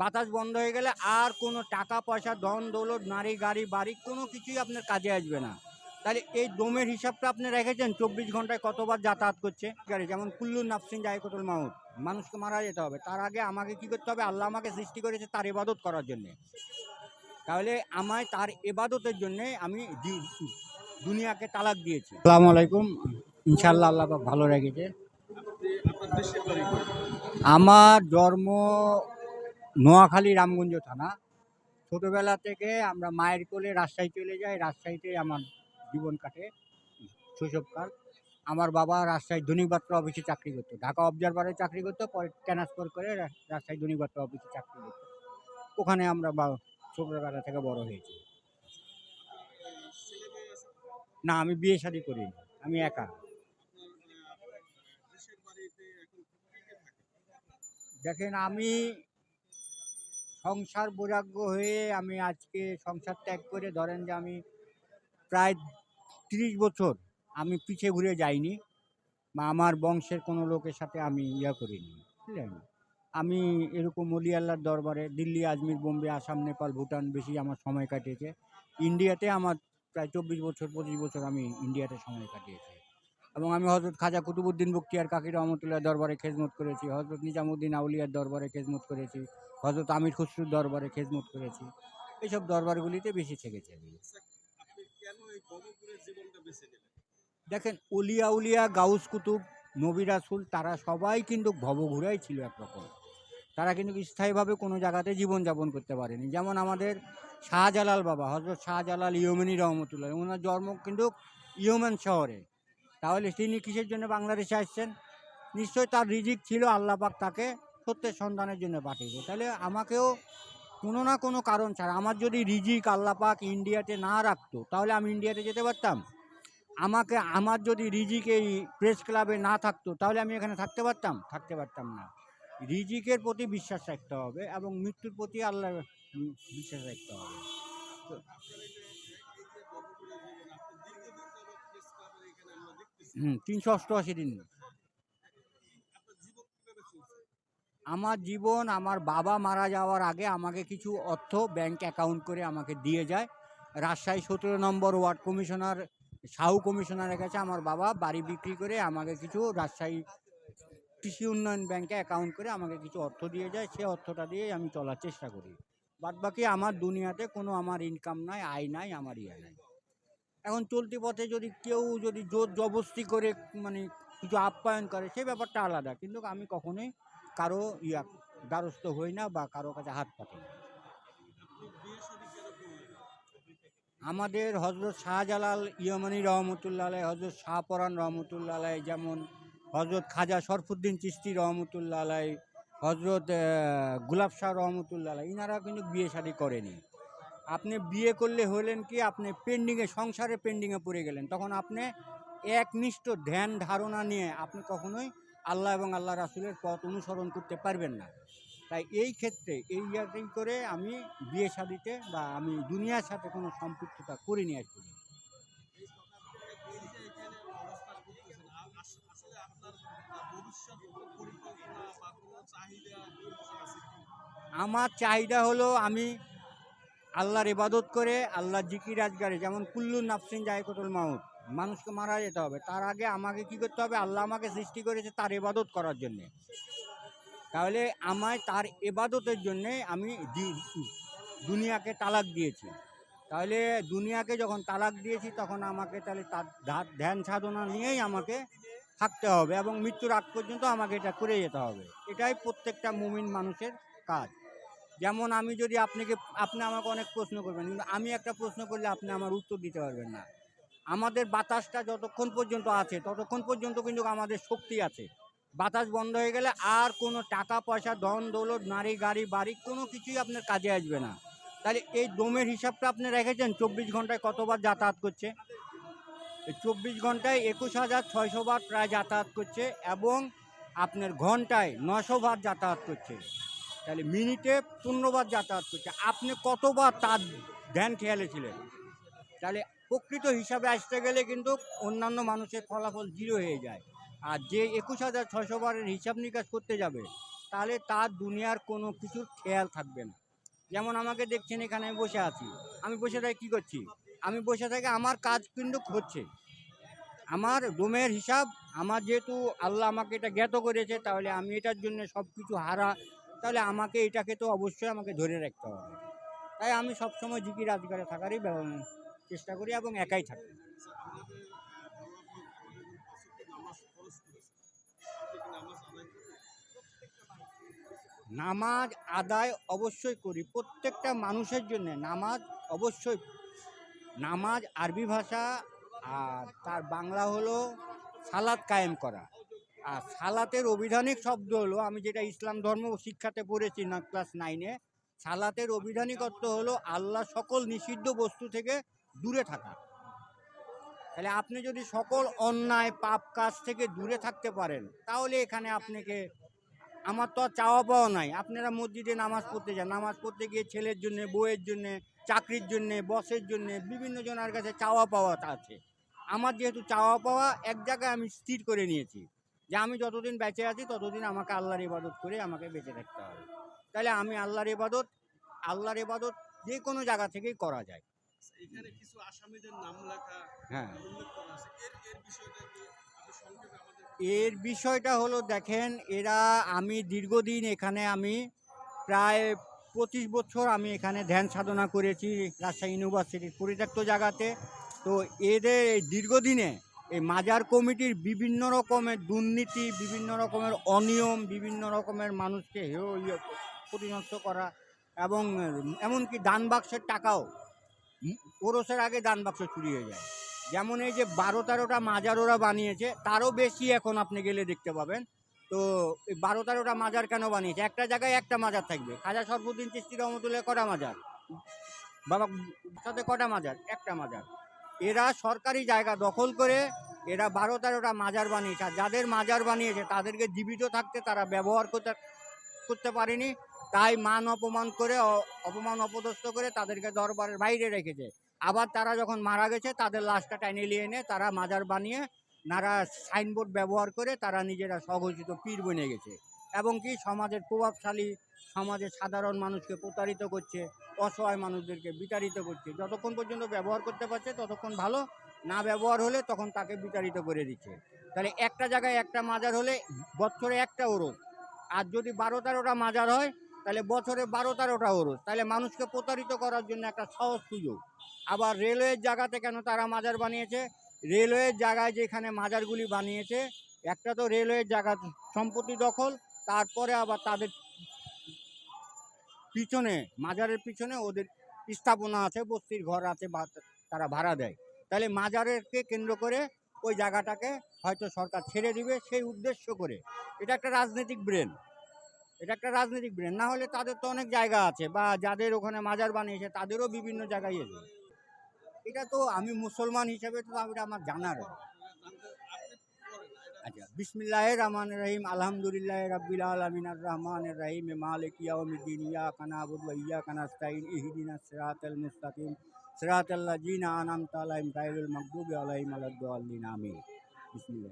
বাতাস বন্ধ হয়ে গেলে আর কোনো টাকা পয়সা ধন দৌলত নারী গাড়ি বাড়ি কোনো কিছুই আপনার কাজে আসবে না। তাহলে এই দমের হিসাবটা আপনি রেখেছেন চব্বিশ ঘন্টায় কতবার যাতায়াত করছে। গাড়ি যেমন কুল্লু নাফসিন জায়কতুল মাউত। মানুষকে মারা যেতে হবে। তার আগে আমাকে কি করতে হবে? আল্লাহ আমাকে সৃষ্টি করেছে তার ইবাদত করার জন্যে। তাহলে আমায় তার এবাদতের জন্যে আমি দুনিয়াকে তালাক দিয়েছি। আসসালামু আলাইকুম। ইনশাল্লাহ আল্লাহ ভালো রেখেছে। আমার জন্ম নোয়াখালী রামগঞ্জ থানা। ছোটবেলা থেকে আমরা মায়ের কোলে রাজশাহী চলে যাই, রাজশাহীতে আমার জীবন কাটে শৈশবকাল আমার বাবা রাজশাহী দৈনিকবার্তা অফিসে চাকরি করতো, ঢাকা অবজারভারে চাকরি করতো, পরে ট্রান্সফার করে রাজশাহী দৈনিকবার্তা অফিসে চাকরি করতো। ওখানে আমরা ছোটবেলা থেকে বড় হয়েছি। না, আমি বিয়ে শাদী করিনি, আমি একা। দেখেন, আমি সংসার বৈরাগ্য হয়ে আমি আজকে সংসার ত্যাগ করে ধরেন যে আমি প্রায় তিরিশ বছর আমি পিছিয়ে ঘুরে যাইনি বা আমার বংশের কোনো লোকের সাথে আমি ইয়া করিনি, বুঝলেন? আমি এরকম অলি দরবারে, দিল্লি, আজমির, বোম্বে, আসাম, নেপাল, ভুটান বেশি আমার সময় কাটিয়েছে। ইন্ডিয়াতে আমার প্রায় চব্বিশ বছর, পঁচিশ বছর আমি ইন্ডিয়াতে সময় কাটিয়েছি। এবং আমি হজরত খাজা কুতুবুদ্দিন বক্তিয়ার কাকি রহমতুল্লাহ দরবারে খেজমত করেছি, হজরত নিজামুদ্দিন আউলিয়ার দরবারে খেজমত করেছি, হজরত আমির খুসরুর দরবারে খেজমত করেছি। এইসব দরবারগুলিতে বেশি থেকেছি দেখেন, উলিয়া উলিয়া, গাউস কুতুব নবী রাসুল তারা সবাই কিন্তু ভবঘুরাই ছিল একরকম। তারা কিন্তু স্থায়ীভাবে কোনো জায়গাতে জীবনযাপন করতে পারেনি। যেমন আমাদের শাহজালাল বাবা, হজরত শাহজালাল ইয়মেনি রহমতুল্লাহ ওনার জন্ম কিন্তু ইয়মেন শহরে। তাহলে তিনি কিসের জন্য বাংলাদেশে আসছেন? নিশ্চয়ই তার রিজিক ছিল আল্লাপাক তাকে সত্যের সন্ধানের জন্য পাঠিয়েছে। তাহলে আমাকেও কোনো না কোনো কারণ ছাড়া আমার যদি রিজিক আল্লাপাক ইন্ডিয়াতে না রাখতো, তাহলে আমি ইন্ডিয়াতে যেতে পারতাম? আমাকে, আমার যদি রিজিক এই প্রেস ক্লাবে না থাকতো, তাহলে আমি এখানে থাকতে পারতাম? থাকতে পারতাম না। রিজিকের প্রতি বিশ্বাস রাখতে হবে এবং মৃত্যুর প্রতি আল্লাহ বিশ্বাস রাখতে হবে। হুম, তিনশো অষ্টআশি দিন আমার জীবন, আমার বাবা মারা যাওয়ার আগে আমাকে কিছু অর্থ ব্যাংক অ্যাকাউন্ট করে আমাকে দিয়ে যায়। রাজশাহী সতেরো নম্বর ওয়ার্ড কমিশনার সাহু কমিশনারের কাছে আমার বাবা বাড়ি বিক্রি করে আমাকে কিছু রাজশাহী কৃষি উন্নয়ন ব্যাংকে অ্যাকাউন্ট করে আমাকে কিছু অর্থ দিয়ে যায়। সে অর্থটা দিয়ে আমি চলার চেষ্টা করি। বাদ বাকি আমার দুনিয়াতে কোনো আমার ইনকাম নাই, আয় নাই, আমার ইয়ে নাই। এখন চলতি পথে যদি কেউ যদি জোর জবস্তি করে মানে কিছু আপ্যায়ন করে, সেই ব্যাপারটা আলাদা। কিন্তু আমি কখনোই কারও ইয়া দ্বারস্থ হই না বা কারও কাছে হাত পাতি না। আমাদের হজরত শাহজালাল ইয়মানি রহমতুল্লাহ আলাই হজরত শাহপরান রহমতুল্লাহ আলাই যেমন হজরত খাজা শরফুদ্দিন চিস্তি রহমতুল্লাহ আলাই হজরত গুলাব শাহ রহমতুল্লাহ আলাই ইনারা কিন্তু বিয়ে শাদী করেনি। আপনি বিয়ে করলে হলেন কি, আপনি পেন্ডিংয়ে সংসারে পেন্ডিংয়ে পড়ে গেলেন। তখন আপনি একনিষ্ঠ ধ্যান ধারণা নিয়ে আপনি কখনোই আল্লাহ এবং আল্লাহ রাসুলের পথ অনুসরণ করতে পারবেন না। তাই এই ক্ষেত্রে, এই ইয়াতেই করে আমি বিয়ে শাদিতে বা আমি দুনিয়ার সাথে কোনো সম্পৃক্ততা করিনি কি আমার চাহিদা হলো আমি আল্লাহর ইবাদত করে আল্লাহ জিকির আজগারে, যেমন কুল্লু নাফসিন জায়কতুল মাউত, মানুষকে মারা যেতে হবে। তার আগে আমাকে কি করতে হবে? আল্লাহ আমাকে সৃষ্টি করেছে তার ইবাদত করার জন্যে। তাহলে আমায় তার ইবাদতের জন্যে আমি দুনিয়াকে তালাক দিয়েছি। তাহলে দুনিয়াকে যখন তালাক দিয়েছি, তখন আমাকে তাহলে তার ধ্যান সাধনা নিয়েই আমাকে থাকতে হবে এবং মৃত্যুর আগ পর্যন্ত আমাকে এটা করে যেতে হবে। এটাই প্রত্যেকটা মুমিন মানুষের কাজ। যেমন আমি যদি আপনাকে, আপনি আমাকে অনেক প্রশ্ন করবেন, কিন্তু আমি একটা প্রশ্ন করলে আপনি আমার উত্তর দিতে পারবেন না। আমাদের বাতাসটা যতক্ষণ পর্যন্ত আছে, ততক্ষণ পর্যন্ত কিন্তু আমাদের শক্তি আছে। বাতাস বন্ধ হয়ে গেলে আর কোনো টাকা পয়সা, ধন দৌলত, নারী, গাড়ি, বাড়ি, কোনো কিছুই আপনার কাজে আসবে না। তাহলে এই দমের হিসাবটা আপনি রেখেছেন, চব্বিশ ঘন্টায় কতবার যাতায়াত করছে? চব্বিশ ঘন্টায় একুশ হাজার ছয়শো বার প্রায় যাতায়াত করছে এবং আপনার ঘন্টায় নশো বার যাতায়াত করছে। তাহলে মিনিটে পনেরোবার যাতায়াত করছে। আপনি কতবার তার ধ্যান খেয়ালে ছিলেন তাহলে প্রকৃত হিসাবে আসতে গেলে কিন্তু অন্যান্য মানুষের ফলাফল জিরো হয়ে যায়। আর যে একুশ হাজার ছশো বারের হিসাব নিকাশ করতে যাবে, তাহলে তার দুনিয়ার কোনো কিছুর খেয়াল থাকবে না। যেমন আমাকে দেখছেন এখানে, আমি বসে আছি। আমি বসে থাকি কী করছি? আমি বসে থাকি আমার কাজ কিন্তু হচ্ছে। আমার রুমের হিসাব, আমার যেহেতু আল্লাহ আমাকে এটা জ্ঞাত করেছে, তাহলে আমি এটার জন্য সব কিছু হারা তাহলে আমাকে এটাকে তো অবশ্যই আমাকে ধরে রাখতে হবে। তাই আমি সবসময় জিকির আজগারে থাকারই চেষ্টা করি এবং একাই থাকি। নামাজ আদায় অবশ্যই করি, প্রত্যেকটা মানুষের জন্য নামাজ অবশ্যই। নামাজ আরবি ভাষা আর তার বাংলা হলো সালাদ কায়েম করা। আর সালাতের অভিধানিক শব্দ হলো, আমি যেটা ইসলাম ধর্ম শিক্ষাতে পড়েছি না ক্লাস নাইনে সালাতের অভিধানিক অর্থ হলো আল্লাহ সকল নিষিদ্ধ বস্তু থেকে দূরে থাকা। তাহলে আপনি যদি সকল অন্যায়, পাপ কাজ থেকে দূরে থাকতে পারেন, তাহলে এখানে আপনাকে, আমার তো চাওয়া পাওয়া নাই। আপনারা মসজিদে নামাজ পড়তে যান, নামাজ পড়তে গিয়ে ছেলের জন্য, বউয়ের জন্য, চাকরির জন্য বসের জন্য, বিভিন্ন জনের কাছে চাওয়া পাওয়া আছে। আমার যেহেতু চাওয়া পাওয়া, এক জায়গায় আমি স্থির করে নিয়েছি। যে আমি যতদিন বেঁচে আছি ততদিন আমাকে আল্লাহর ইবাদত করে আমাকে বেঁচে থাকতে হবে। তাহলে আমি আল্লাহর ইবাদত আল্লাহর ইবাদত যে কোনো জায়গা থেকেই করা যায়। এখানে কিছু আসামিদের নাম লেখা হ্যাঁ। এর বিষয়টা হলো দেখেন এরা আমি দীর্ঘদিন এখানে আমি প্রায় পঁচিশ বছর আমি এখানে ধ্যান সাধনা করেছি রাজশাহী ইউনিভার্সিটির পরিত্যক্ত জায়গাতে। তো এদের দীর্ঘদিনে এই মাজার কমিটির বিভিন্ন রকমের দুর্নীতি, বিভিন্ন রকমের অনিয়ম, বিভিন্ন রকমের মানুষকে হেয় ইয়ে ক্ষতিগ্রস্ত করা এবং এমনকি দান বাক্সের টাকাও ওরসের আগে দান বাক্স চুরি হয়ে যায়। যেমন এই যে বারো তেরোটা মাজার ওরা বানিয়েছে, তারও বেশি এখন আপনি গেলে দেখতে পাবেন। তো এই বারো তেরোটা মাজার কেন বানিয়েছে? একটা জায়গায় একটা মাজার থাকবে। খাজা সরফুদ্দিন চিস্তি রহমতুল্লাহ কটা মাজার? বাবা, সাথে কটা মাজার? একটা মাজার। এরা সরকারি জায়গা দখল করে এরা বারো তেরোটা মাজার বানিয়েছে। আর যাদের মাজার বানিয়েছে, তাদেরকে জীবিত থাকতে তারা ব্যবহার করতে করতে পারেনি। তাই মান অপমান করে অপমান অপদস্থ করে তাদেরকে দরবারের বাইরে রেখেছে। আবার তারা যখন মারা গেছে, তাদের লাশটা টাইনে নিয়ে এনে তারা মাজার বানিয়ে নারা সাইনবোর্ড ব্যবহার করে তারা নিজেরা স্বঘোষিত পীর বনে গেছে। এবং কি সমাজের প্রভাবশালী সমাজের সাধারণ মানুষকে প্রতারিত করছে, অসহায় মানুষদেরকে বিতাড়িত করছে। যতক্ষণ পর্যন্ত ব্যবহার করতে পারছে, ততক্ষণ ভালো, না ব্যবহার হলে তখন তাকে বিতাড়িত করে দিচ্ছে। তাহলে একটা জায়গায় একটা মাজার হলে বছরে একটা ওরস, আর যদি বারো তেরোটা মাজার হয়, তাহলে বছরে বারো তেরোটা ওরস। তাহলে মানুষকে প্রতারিত করার জন্য একটা সহজ সুযোগ। আবার রেলওয়ের জায়গাতে কেন তারা মাজার বানিয়েছে? রেলওয়ের জায়গায় যেখানে মাজারগুলি বানিয়েছে, একটা তো রেলওয়ের জায়গা সম্পত্তি দখল, তারপরে আবার তাদের পিছনে, মাজারের পিছনে ওদের স্থাপনা আছে, বস্তির ঘর আছে তারা ভাড়া দেয়। তাহলে মাজারেরকে কেন্দ্র করে ওই জায়গাটাকে হয়তো সরকার ছেড়ে দিবে সেই উদ্দেশ্য করে। এটা একটা রাজনৈতিক ব্রেন। এটা একটা রাজনৈতিক ব্রেন। না হলে তাদের তো অনেক জায়গা আছে, বা যাদের ওখানে মাজার বানিয়েছে তাদেরও বিভিন্ন জায়গায় এসে এটা তো আমি মুসলমান হিসেবে তো এটা আমার জানার अच्छा बिसमीम अलहमदिल्ला रबीआलमीन मालिकियाउमदीनिया कनाबुदवैया कनास्तिन इहदीन सरातलमस्तकीम सरातल्लाजीना आनाम तमकदूब आमीन। बिसमीम